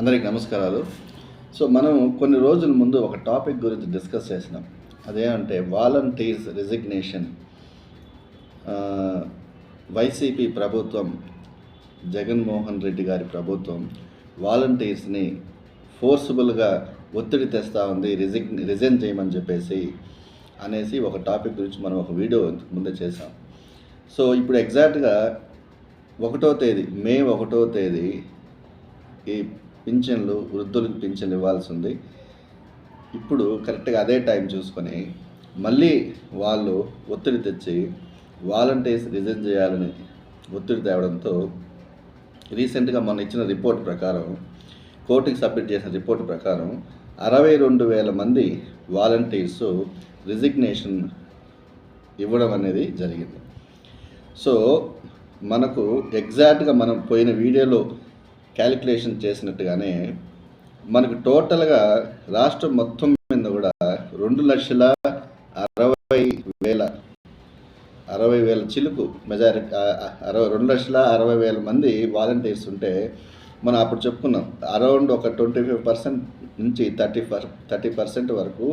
అందరికి నమస్కారాలు. సో మనం కొన్ని రోజుల ముందు ఒక టాపిక్ గురించి డిస్కస్ చేసినాం. అదేమంటే వాలంటీర్స్ రిజిగ్నేషన్. వైసీపీ ప్రభుత్వం జగన్మోహన్ రెడ్డి గారి ప్రభుత్వం వాలంటీర్స్ని ఫోర్సబుల్గా ఒత్తిడి తెస్తూ ఉంది రిజిగ్ రిజైన్ చేయమని చెప్పేసి అనేసి ఒక టాపిక్ గురించి మనం ఒక వీడియో ముందే చేసాం సో ఇప్పుడు ఎగ్జాక్ట్గా ఒకటో తేదీ మే ఒకటో తేదీ ఈ పింఛన్లు వృద్ధులకు పింఛన్లు ఇవ్వాల్సి ఉంది. ఇప్పుడు కరెక్ట్గా అదే టైం చూసుకొని మళ్ళీ వాళ్ళు ఒత్తిడి తెచ్చి వాలంటీర్స్ రిజైన్ చేయాలని ఒత్తిడి తేవడంతో రీసెంట్గా మొన్న ఇచ్చిన రిపోర్ట్ ప్రకారం కోర్టుకి సబ్మిట్ చేసిన రిపోర్ట్ ప్రకారం అరవై రెండు వేల మంది వాలంటీర్స్ రిజిగ్నేషన్ ఇవ్వడం అనేది జరిగింది. సో మనకు ఎగ్జాక్ట్గా మనం పోయిన వీడియోలో క్యాలిక్యులేషన్ చేసినట్టుగానే మనకు టోటల్గా రాష్ట్రం మొత్తం మీద కూడా రెండు లక్షల అరవై వేల అరవై వేల చిలుకు మెజారిటీ అరవై రెండు లక్షల అరవై వేల మంది వాలంటీర్స్ ఉంటే మనం అప్పుడు చెప్పుకున్నాం అరౌండ్ ఒక ట్వంటీ ఫైవ్ పర్సెంట్ నుంచి థర్టీ పర్ థర్టీ పర్సెంట్ వరకు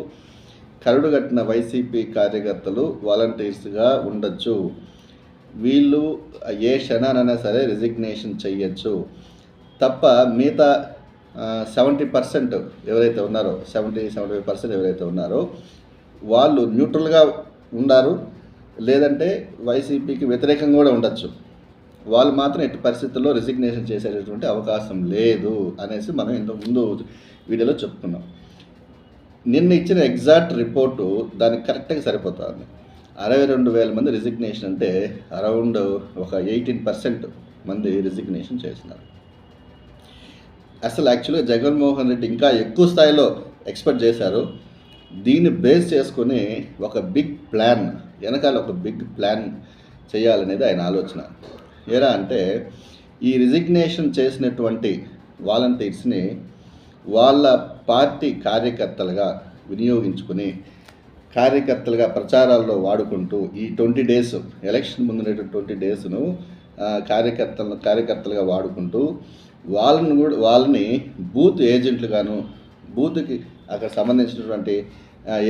కరుడు కట్టిన వైసీపీ కార్యకర్తలు వాలంటీర్స్గా ఉండొచ్చు. వీళ్ళు ఏ క్షణానైనా సరే రిజిగ్నేషన్ చేయొచ్చు. తప్ప మిగతా సెవెంటీ పర్సెంట్ ఎవరైతే ఉన్నారో సెవెంటీ సెవెంటీ ఫైవ్ పర్సెంట్ ఎవరైతే ఉన్నారో వాళ్ళు న్యూట్రల్గా ఉన్నారు లేదంటే వైసీపీకి వ్యతిరేకంగా కూడా ఉండొచ్చు. వాళ్ళు మాత్రం ఎట్టి పరిస్థితుల్లో రిజిగ్నేషన్ చేసేటటువంటి అవకాశం లేదు అనేసి మనం ఇంతకు ముందు వీడియోలో చెప్పుకున్నాం. నిన్న ఇచ్చిన ఎగ్జాక్ట్ రిపోర్టు దానికి కరెక్ట్గా సరిపోతుంది. అరవై రెండు వేల మంది రిజిగ్నేషన్ అంటే అరౌండ్ ఒక ఎయిటీన్ పర్సెంట్ మంది రిజిగ్నేషన్ చేసినారు. అసలు యాక్చువల్గా జగన్మోహన్ రెడ్డి ఇంకా ఎక్కువ స్థాయిలో ఎక్స్పెక్ట్ చేశారు. దీన్ని బేస్ చేసుకుని ఒక బిగ్ ప్లాన్ వెనకాల ఒక బిగ్ ప్లాన్ చేయాలనేది ఆయన ఆలోచన. ఏరా అంటే ఈ రిజిగ్నేషన్ చేసినటువంటి వాలంటీర్స్ని వాళ్ళ పార్టీ కార్యకర్తలుగా వినియోగించుకుని కార్యకర్తలుగా ప్రచారాల్లో వాడుకుంటూ ఈ ట్వంటీ డేస్ ఎలక్షన్ ముందునేటువంటి ట్వంటీ డేస్ను కార్యకర్తలను కార్యకర్తలుగా వాడుకుంటూ వాళ్ళని కూడా వాళ్ళని బూత్ ఏజెంట్లుగాను బూత్కి అక్కడ సంబంధించినటువంటి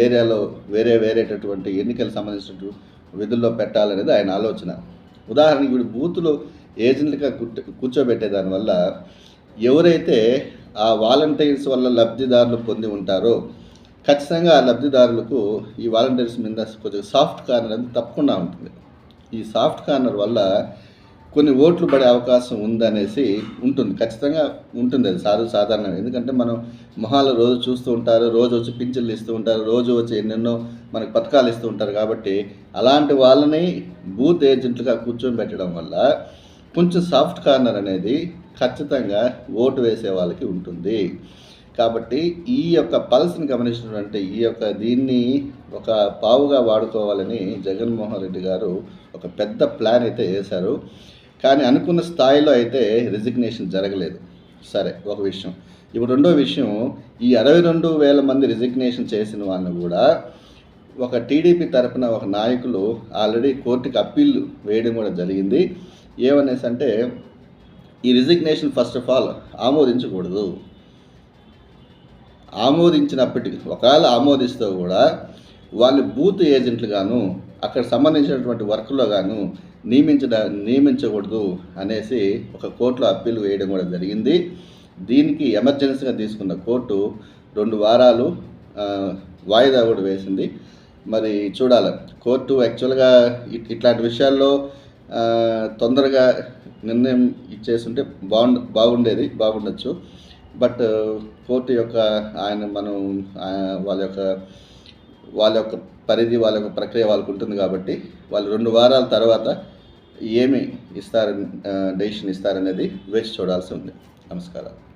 ఏరియాలో వేరే వేరేటటువంటి ఎన్నికలకు సంబంధించినటువంటి విధుల్లో పెట్టాలనేది ఆయన ఆలోచన. ఉదాహరణకి ఇప్పుడు బూతులు ఏజెంట్లుగా కూర్చోబెట్టే దానివల్ల ఎవరైతే ఆ వాలంటీర్స్ వల్ల లబ్ధిదారులు పొంది ఉంటారో ఖచ్చితంగా ఆ లబ్ధిదారులకు ఈ వాలంటీర్స్ మీద కొంచెం సాఫ్ట్ కార్నర్ అనేది తప్పకుండా ఉంటుంది. ఈ సాఫ్ట్ కార్నర్ వల్ల కొన్ని ఓట్లు పడే అవకాశం ఉందనేసి ఉంటుంది. ఖచ్చితంగా ఉంటుంది అది సాధు సాధారణం ఎందుకంటే మనం మొహాలు రోజు చూస్తూ ఉంటారు రోజు వచ్చి పింఛన్లు ఇస్తూ ఉంటారు రోజు వచ్చి ఎన్నెన్నో మనకు పథకాలు ఇస్తూ ఉంటారు కాబట్టి అలాంటి వాళ్ళని బూత్ ఏజెంట్లుగా కూర్చొని పెట్టడం వల్ల కొంచెం సాఫ్ట్ కార్నర్ అనేది ఖచ్చితంగా ఓటు వేసే వాళ్ళకి ఉంటుంది. కాబట్టి ఈ యొక్క పల్స్ని గమనించినటువంటి ఈ యొక్క దీన్ని ఒక పావుగా వాడుకోవాలని జగన్మోహన్ రెడ్డి గారు ఒక పెద్ద ప్లాన్ అయితే వేశారు. కానీ అనుకున్న స్థాయిలో అయితే రిజిగ్నేషన్ జరగలేదు. సరే ఒక విషయం. ఇప్పుడు రెండో విషయం ఈ అరవై రెండు వేల మంది రిజిగ్నేషన్ చేసిన వాళ్ళని కూడా ఒక టీడీపీ తరఫున ఒక నాయకులు ఆల్రెడీ కోర్టుకి అప్పీల్ వేయడం కూడా జరిగింది. ఏమనేసి అంటే ఈ రిజిగ్నేషన్ ఫస్ట్ ఆఫ్ ఆల్ ఆమోదించకూడదు. ఆమోదించినప్పటికీ ఒకవేళ ఆమోదిస్తూ కూడా వాళ్ళు బూత్ ఏజెంట్లు గాను అక్కడ సంబంధించినటువంటి వర్క్లో గాను నియమించడ నియమించకూడదు అనేసి ఒక కోర్టులో అప్పీల్ వేయడం కూడా జరిగింది. దీనికి ఎమర్జెన్సీగా తీసుకున్న కోర్టు రెండు వారాలు వాయిదా కూడా వేసింది. మరి చూడాలి. కోర్టు యాక్చువల్గా ఇట్లాంటి విషయాల్లో తొందరగా నిర్ణయం ఇచ్చేస్తుంటే బాగుండ బాగుండేది బాగుండొచ్చు. బట్ కోర్టు యొక్క ఆయన మనం వాళ్ళ యొక్క వాళ్ళ యొక్క పరిధి వాళ్ళ ప్రక్రియ వాళ్ళకు ఉంటుంది కాబట్టి వాళ్ళు రెండు వారాల తర్వాత ఏమి ఇస్తారని డెసిషన్ ఇస్తారనేది వేచి చూడాల్సి ఉంది. నమస్కారం